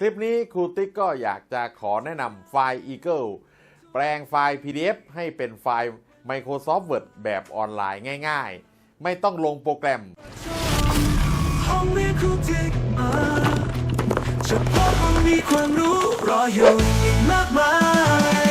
คลิปนี้ครูติ๊กก็อยากจะขอแนะนำไฟล์ Eagle แปลงไฟล์ PDF ให้เป็นไฟล์ Microsoft Word แบบออนไลน์ง่ายๆ ไม่ต้องลงโปรแกรมห้องเรียนครูติ๊กมาจะพบว่ามีความรู้รออยู่อีกมากมาย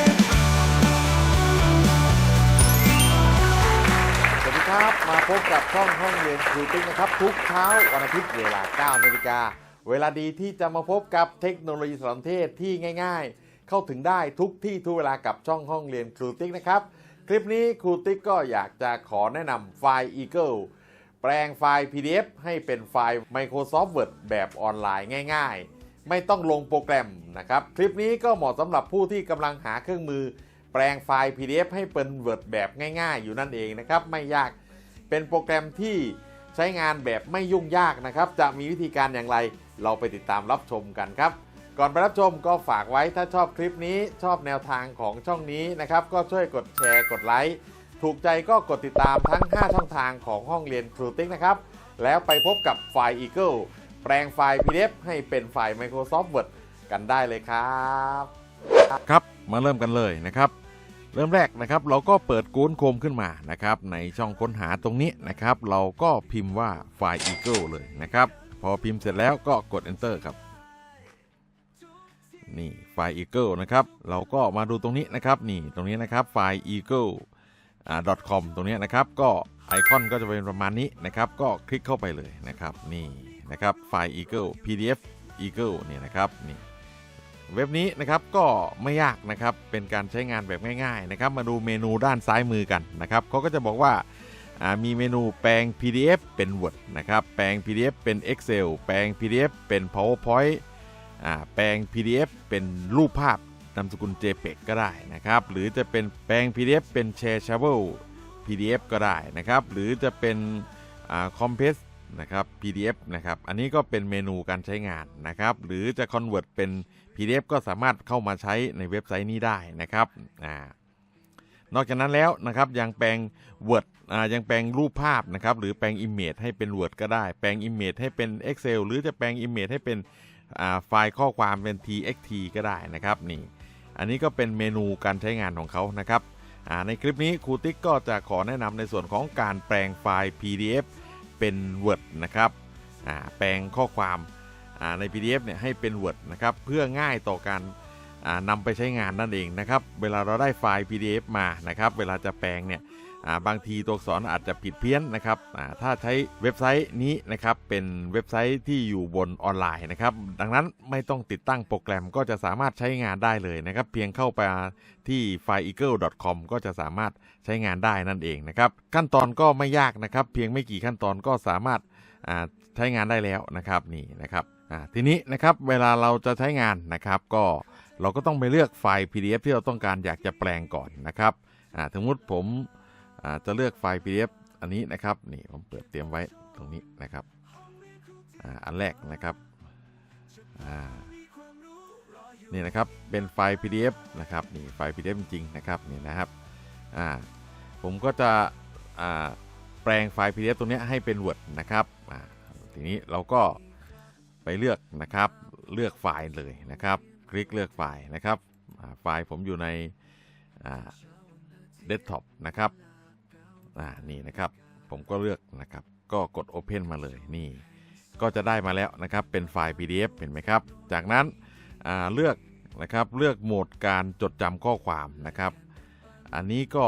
สวัสดีครับ มาพบกับช่องห้องเรียนครูติ๊กนะครับ ทุกเช้าวันอาทิตย์เวลา 9 นาฬิกา เวลาดีที่จะมาพบกับเทคโนโลยีสารเทศที่ง่าย ๆ เข้าถึงได้ทุกที่ทุกเวลากับช่องห้องเรียนครูติ๊กนะครับ คลิปนี้ครูติ๊กก็อยากจะขอแนะนำไฟล์ Eagle แปลงไฟล์ PDF ให้เป็นไฟล์ Microsoft Word แบบออนไลน์ง่าย ๆ ไม่ต้องลงโปรแกรมนะครับ คลิปนี้ก็เหมาะสำหรับผู้ที่กำลังหาเครื่องมือ แปลงไฟล์ PDF ให้เป็น Word แบบง่าย ๆ อยู่นั่นเองนะครับ ไม่ยากเป็นโปรแกรมที่ใช้งานแบบไม่ยุ่งยากนะครับ จะมีวิธีการอย่างไร เราไปติดตามรับชมกันครับ ก่อนไปรับชมก็ฝากไว้ถ้าชอบคลิปนี้ชอบแนวทางของช่องนี้นะครับ ก็ช่วยกดแชร์กดไลค์ถูกใจก็กดติดตามทั้ง 5 ช่องทางของห้องเรียนครูติ๊กนะครับ แล้วไปพบกับไฟล์ Eagle แปลงไฟล์ PDF ให้เป็นไฟล์ Microsoft Word กันได้เลยครับครับมาเริ่มกันเลยนะครับ เริ่มแรกนะครับเราก็เปิด Google Chrome ขึ้นมานะครับ ในช่องค้นหาตรงนี้นะครับ เราก็พิมพ์ว่าไฟล์ Eagle เลยนะครับ พอพิมพ์เสร็จแล้วก็กด Enter ครับ นี่ไฟล์ Eagle นะครับ เราก็มาดูตรงนี้นะครับนี่ตรงนี้นะครับไฟล์ eagle .com ตรงนี้นะครับ ก็ไอคอนก็จะเป็นประมาณนี้นะครับ ก็คลิกเข้าไปเลยนะครับ นี่นะครับไฟล์ Eagle PDF Eagle เนี่ยนะครับนี่เว็บนี้นะครับก็ไม่ยากนะครับเป็นการใช้งานแบบง่าย ๆ นะครับ มาดูเมนูด้านซ้ายมือกันนะครับเขาก็จะบอกว่า มีเมนูแปลง PDF เป็น Word นะครับ แปลง PDF เป็น Excel แปลง PDF เป็น PowerPoint แปลง PDF เป็นรูปภาพนามสกุล JPEG ก็ได้นะครับ หรือจะเป็นแปลง PDF เป็น Shareable PDF ก็ได้นะครับ หรือจะเป็น Compress นะครับ PDF นะครับ อันนี้ก็เป็นเมนูการใช้งานนะครับ หรือจะ convert เป็น PDF ก็สามารถเข้ามาใช้ในเว็บไซต์นี้ได้นะครับอนอกจากนั้นแล้วนะครับยังแปลง Word ยังแปลงรูปภาพนะครับ หรือแปลง Image ให้เป็น Word ก็ได้ แปลง Image ให้เป็น Excel หรือจะแปลง Image ให้เป็นไฟล์ข้อความเป็น TXT ก็ได้นะครับนี่ อันนี้ก็เป็นเมนูการใช้งานของเขานะครับในคลิปนี้ครูติ๊กก็จะขอแนะนำในส่วนของการแปลงไฟล์ PDF เป็น Word นะครับแปลงข้อความใน PDF เนี่ยให้เป็น Word นะครับเพื่อง่ายต่อการนำไปใช้งานนั่นเองนะครับ เวลาเราได้ไฟล์ PDF มานะครับ เวลาจะแปลงเนี่ย บางทีตัวอักษรอาจจะผิดเพี้ยนนะครับถ้าใช้เว็บไซต์นี้นะครับเป็นเว็บไซต์ที่อยู่บนออนไลน์นะครับดังนั้นไม่ต้องติดตั้งโปรแกรมก็จะสามารถใช้งานได้เลยนะครับ เพียงเข้าไปที่ fileeagle.com ก็จะสามารถใช้งานได้นั่นเองนะครับ ขั้นตอนก็ไม่ยากนะครับ เพียงไม่กี่ขั้นตอนก็สามารถใช้งานได้แล้วนะครับนี่นะครับทีนี้นะครับเวลาเราจะใช้งานนะครับก็เราก็ต้องไปเลือกไฟล์ PDF ที่เราต้องการอยากจะแปลงก่อนนะครับอ่าสมมติผม จะเลือกไฟล์ PDF อันนี้นะครับนี่ผมเปิดเตรียมไว้ตรงนี้นะครับอันแรกนะครับนี่นะครับเป็นไฟล์ PDF นะครับนี่ไฟล์ PDF จริงๆนะครับนี่นะครับผมก็จะแปลงไฟล์ PDF ตรงนี้ให้เป็น Word นะครับทีนี้เราก็ไปเลือกนะครับเลือกไฟล์เลยนะครับ คลิกเลือกไฟล์นะครับไฟล์ผมอยู่ในเดสก์ท็อปนะครับ อ่านี่นะครับ ผมก็เลือกนะครับ ก็กด Open มาเลยนี่ ก็จะได้มาแล้วนะครับ เป็นไฟล์ PDF เห็นไหมครับ จากนั้นเลือกนะครับเลือกโหมดการจดจำข้อความนะครับ อันนี้ก็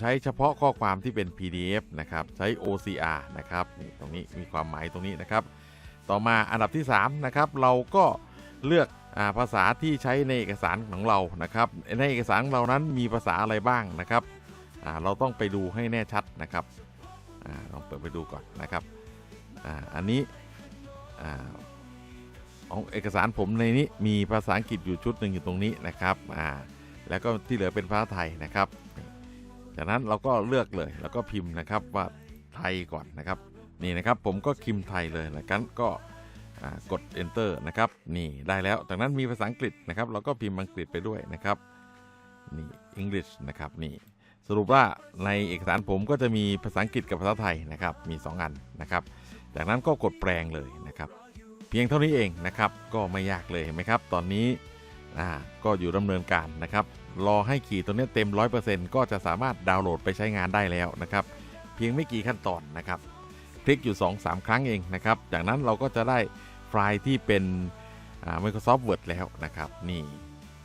ใช้เฉพาะข้อความที่เป็น PDF นะครับใช้ OCR นะครับนี่ตรงนี้มีความหมายตรงนี้นะครับ ต่อมาอันดับที่3นะครับเราก็เลือกอภาษาที่ใช้ในเอกสารของเรานะครับ ในเอกสารเรานั้นมีภาษาอะไรบ้างนะครับ เราต้องไปดูให้แน่ชัดนะครับอลองเปิดไปดูก่อนนะครับออันนี้ของเอกสารผมในนี้มีภาษาอังกฤษอยู่ชุดหนึ่งอยู่ตรงนี้นะครับอ่าแล้วก็ที่เหลือเป็นภาษาไทยนะครับ จากนั้นเราก็เลือกเลยแล้วก็พิมพ์นะครับว่าไทยก่อนนะครับนี่นะครับผมก็คิมพ์ไทยเลยแล้วกันก็กด enter นะครับนี่ได้แล้วจากนั้นมีภาษาอังกฤษนะครับ เราก็พิมพ์อังกฤษไปด้วยนะครับนี่ English นะครับนี่ รุปว่าในเอกสารผมก็จะมีภาษาอังกฤษกับภาษาไทยนะครับมี 2 อันนะครับ จากนั้นก็กดแปลงเลยนะครับ เพียงเท่านี้เองนะครับ ก็ไม่ยากเลยเห็นไหมครับ ตอนนี้ก็อยู่ดำเนินการนะครับ รอให้ขี่ตัวนี้เต็ม 100%ก็จะสามารถดาวน์โหลดไปใช้งานได้แล้วนะครับ เพียงไม่กี่ขั้นตอนนะครับ คลิกอยู่ 2-3 ครั้งเองนะครับ จากนั้นเราก็จะได้ไฟล์ที่เป็น Microsoft Word แล้วนะครับ นี่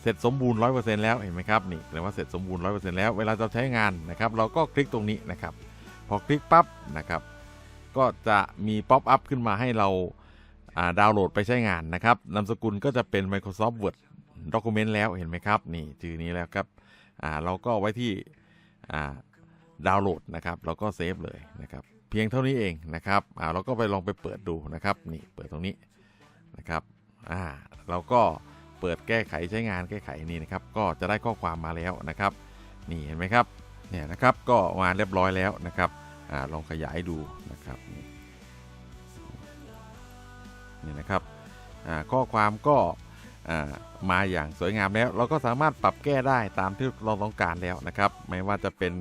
ร็จสมบูรณ์100%แล้วเห็นไหมครับนี่แปลว่าเสร็จสมบูรณ์100%แล้วเวลาจะใช้งานนะครับ เราก็คลิกตรงนี้นะครับ พอคลิกปั๊บนะครับ ก็จะมีป๊อปอัพขึ้นมาให้เราอ่าดาวน์โหลดไปใช้งานนะครับนามสกุลก็จะเป็น Microsoft Word Document แล้วเห็นไหมครับนี่ชื่อนี้แล้วครับอ่าเราก็ไว้ที่อ่าดาวน์โหลดนะครับเราก็เซฟเลยนะครับเพียงเท่านี้เองนะครับอ่าเราก็ไปลองไปเปิดดูนะครับนี่เปิดตรงนี้นะครับอ่าเราก็ เปิดแก้ไขใช้งานแก้ไขนี่นะครับ ก็จะได้ข้อความมาแล้วนะครับ นี่เห็นไหมครับเนี่ยนะครับก็มาเรียบร้อยแล้วนะครับอลองขยายดูนะครับนี่นะครับข้อความก็มาอย่างสวยงามแล้ว เราก็สามารถปรับแก้ได้ตามที่เราต้องการแล้วนะครับ ไม่ว่าจะเป็น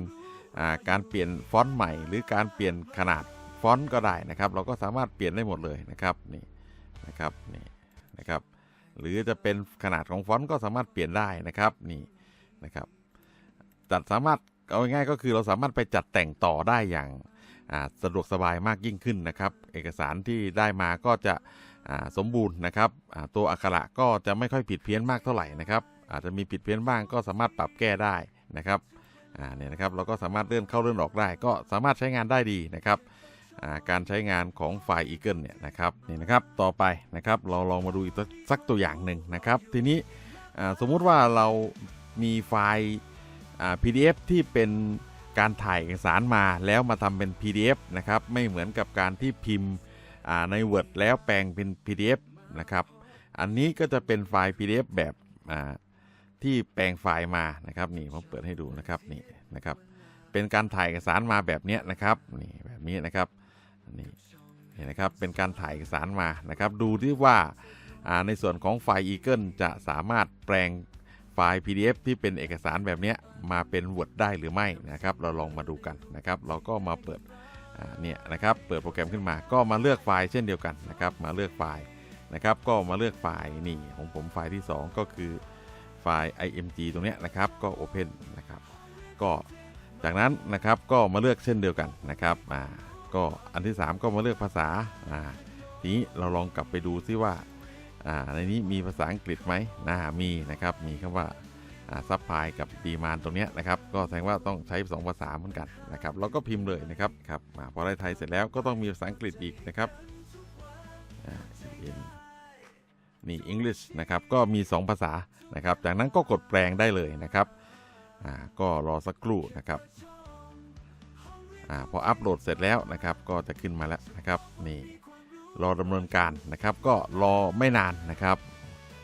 การเปลี่ยนฟอนต์ใหม่ หรือการเปลี่ยนขนาดฟอนต์ก็ได้นะครับ เราก็สามารถเปลี่ยนได้หมดเลยนะครับนี่นะครับนี่นะครับ หรือจะเป็นขนาดของฟอนต์ก็สามารถเปลี่ยนได้นะครับนี่นะครับจัดสามารถเอาง่ายก็คือเราสามารถไปจัดแต่งต่อได้อย่างาสะดวกสบายมากยิ่งขึ้นนะครับ เอกสารที่ได้มาก็จะสมบูรณ์นะครับตัวอักขระก็จะไม่ค่อยผิดเพี้ยนมากเท่าไหร่นะครับ อาจจะมีผิดเพี้ยนบ้างก็สามารถปรับแก้ได้นะครับเนี่ยนะครับเราก็สามารถเลื่อนเข้าเลื่อนออกได้ ก็สามารถใช้งานได้ดีนะครับ การใช้งานของไฟล์ Eagle เนี่ยนะครับนี่นะครับต่อไปนะครับเราลองมาดูอีกสักตัวอย่างหนึ่งนะครับ ทีนี้สมมุติว่าเรามีไฟล์ PDF ที่เป็นการถ่ายเอกสารมาแล้วมาทำเป็น PDF นะครับไม่เหมือนกับการที่พิมพ์ใน Word แล้วแปลงเป็น PDF นะครับอันนี้ก็จะเป็นไฟล์ PDF แบบที่แปลงไฟล์มานะครับนี่ผมเปิดให้ดูนะครับนี่นะครับเป็นการถ่ายเอกสารมาแบบเนี้ยนะครับนี่แบบนี้นะครับ นี่นี่นะครับเป็นการถ่ายเอกสารมานะครับ ดูที่ว่าอ่าในส่วนของไฟล์ Eagle จะสามารถแปลงไฟล์ PDF ที่เป็นเอกสารแบบนี้มาเป็น Word ได้หรือไม่นะครับ เราลองมาดูกันนะครับ เราก็มาเปิดเนี่ยนะครับเปิดโปรแกรมขึ้นมา ก็มาเลือกไฟล์เช่นเดียวกันนะครับ มาเลือกไฟล์นะครับ ก็มาเลือกไฟล์นี่ของผมไฟล์ที่ 2 ก็คือไฟล์ img ตรงนี้นะครับ ก็ Open นะครับ ก็จากนั้นนะครับก็มาเลือกเช่นเดียวกันนะครับอ่า ก็อันที่ 3 ก็มาเลือกภาษาอ่าทีนี้เราลองกลับไปดูซิว่าอ่าในนี้มีภาษาอังกฤษไหมนะมีนะครับมีคำว่าซับพลายกับดีมานตรงเนี้ยนะครับก็แสดงว่าต้องใช้ 2 ภาษาเหมือนกันนะครับเราก็พิมพ์เลยนะครับครับอ่าพอได้ไทยเสร็จแล้วก็ต้องมีภาษาอังกฤษอีกนะครับนี่ English นะครับก็มี 2 ภาษานะครับจากนั้นก็กดแปลงได้เลยนะครับก็รอสักครู่นะครับ อพออัปโหลดเสร็จแล้วนะครับ ก็จะขึ้นมาแล้วนะครับนี่รอดำเนินการนะครับ ก็รอไม่นานนะครับ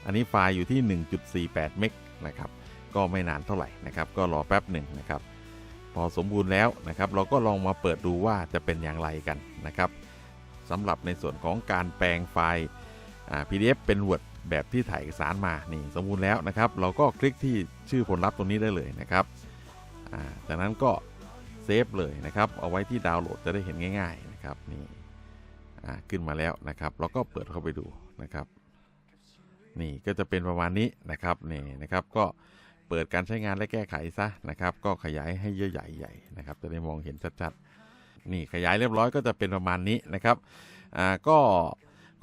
อันนี้ไฟล์อยู่ที่ 1.48 เมกนะครับ ก็ไม่นานเท่าไหร่นะครับ ก็รอแป๊บหนึ่งนะครับ พอสมบูรณ์แล้วนะครับ เราก็ลองมาเปิดดูว่าจะเป็นอย่างไรกันนะครับสำหรับในส่วนของการแปลงไฟล์ PDF เป็น Word แบบที่ถ่ายเอกสารมานี่สมบูรณ์แล้วนะครับ เราก็คลิกที่ชื่อผลลัพธ์ตรงนี้ได้เลยนะครับจากนั้นก็ เซฟเลยนะครับ เอาไว้ที่ดาวน์โหลดจะได้เห็นง่ายๆนะครับนี่ขึ้นมาแล้วนะครับเราก็เปิดเข้าไปดูนะครับ นี่ก็จะเป็นประมาณนี้นะครับนี่นะครับก็เปิดการใช้งานและแก้ไขซะนะครับ ก็ขยายให้เยอะใหญ่ใหญ่นะครับ จะได้มองเห็นชัดๆนี่ขยายเรียบร้อยก็จะเป็นประมาณนี้นะครับอ่าก็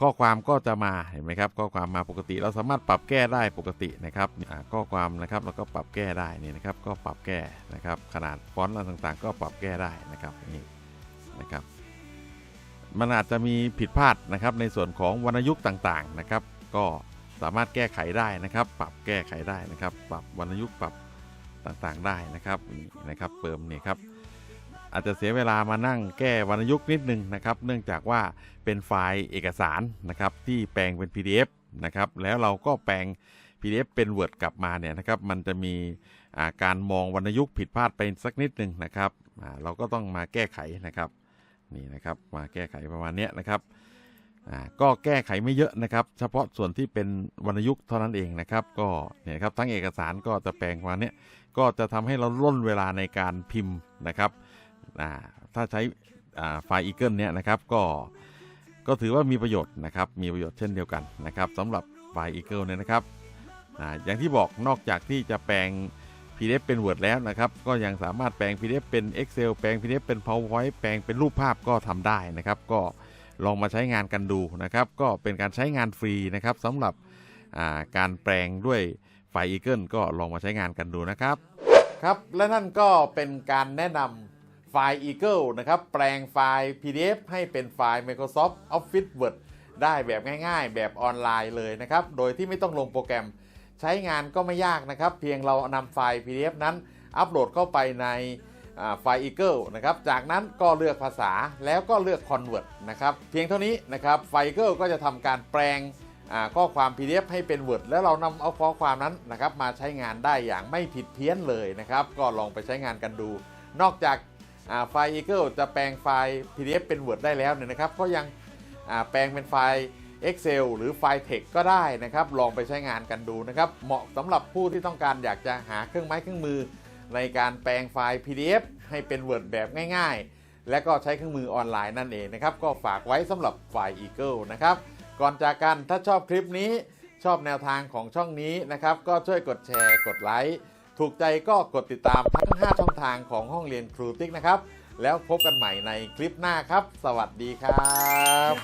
ข้อความก็จะมาเห็นไหมครับข้อความมาปกติเราสามารถปรับแก้ได้ปกตินะครับข้อความนะครับเราก็ปรับแก้ได้นี่นะครับ ก็ปรับแก้นะครับ ขนาดฟอนต์อะไรต่างๆ ก็ปรับแก้ได้นะครับนี่นะครับ มันอาจจะมีผิดพลาดนะครับ ในส่วนของวรรณยุกต์ต่างๆนะครับ ก็สามารถแก้ไขได้นะครับ ปรับแก้ไขได้นะครับ ปรับวรรณยุกต์ปรับต่างๆได้นะครับนี่นะครับเปิมนี่ครับ อาจจะเสียเวลามานั่งแก้วรรณยุกต์นิดนึงนะครับ เนื่องจากว่าเป็นไฟล์เอกสารนะครับที่แปลงเป็น PDF นะครับแล้วเราก็แปลง PDF เป็น Word กลับมาเนี่ยนะครับมันจะมีาการมองวรรณยุกต์ผิดพลาดไปสักนิดหนึ่งนะครับเราก็ต้องมาแก้ไขนะครับนี่นะครับมาแก้ไขประมาณนี้นะครับก็แก้ไขไม่เยอะนะครับ เฉพาะส่วนที่เป็นวรรณยุกต์เท่านั้นเองนะครับ ก็เนี่ยครับทั้งเอกสารก็จะแปลงประมาณนี้ก็จะทำให้เราล่นเวลาในการพิมพ์นะครับ ถ้าใช้ไฟล์ Eagle เนี่ยนะครับก็ก็ถือว่ามีประโยชน์นะครับมีประโยชน์เช่นเดียวกันนะครับสำหรับไฟล์ Eagle เนี่ยนะครับออย่างที่บอกนอกจากที่จะแปลง PDF เป็น Word แล้วนะครับก็ยังสามารถแปลง PDF เป็น Excel แปลง PDF เป็น PowerPoint แปลงเป็นรูปภาพก็ทำได้นะครับ ก็ลองมาใช้งานกันดูนะครับ ก็เป็นการใช้งานฟรีนะครับสำหรับาการแปลงด้วยไฟล์ Eagle ก็ลองมาใช้งานกันดูนะครับครับและนั่นก็เป็นการแนะนำ ไฟล์ Eagle นะครับ แปลงไฟล์ PDF ให้เป็นไฟล์ Microsoft Office Word ได้แบบง่ายๆ แบบออนไลน์เลยนะครับ โดยที่ไม่ต้องลงโปรแกรม ใช้งานก็ไม่ยากนะครับ เพียงเรานำไฟล์ PDF นั้น อัปโหลดเข้าไปในไฟล์ Eagle นะครับ จากนั้นก็เลือกภาษาแล้วก็เลือก Convert นะครับ เพียงเท่านี้นะครับ ไฟล์ Eagle ก็จะทำการแปลงข้อความ PDF ให้เป็น Word แล้วเรานำเอาข้อความนั้นนะครับมาใช้งานได้อย่างไม่ผิดเพี้ยนเลยนะครับ ก็ลองไปใช้งานกันดู นอกจาก ไฟล์ Eagle จะแปลงไฟล์ PDF เป็น Word ได้แล้วเนี่ยนะครับก็ยังแปลงเป็นไฟล์ Excel หรือไฟล์ Text ก็ได้นะครับ ลองไปใช้งานกันดูนะครับ เหมาะสำหรับผู้ที่ต้องการอยากจะหาเครื่องไม้เครื่องมือ ในการแปลงไฟล์ PDF ให้เป็น Word แบบง่าย ๆ และก็ใช้เครื่องมือออนไลน์นั่นเองนะครับ ก็ฝากไว้สำหรับไฟล์ Eagle นะครับ ก่อนจากกันถ้าชอบคลิปนี้ชอบแนวทางของช่องนี้นะครับ ก็ช่วยกดแชร์กดไลค์ ถูกใจก็กดติดตามทั้ง 5 ช่องทางของห้องเรียนครูติ๊กนะครับ แล้วพบกันใหม่ในคลิปหน้าครับ สวัสดีครับ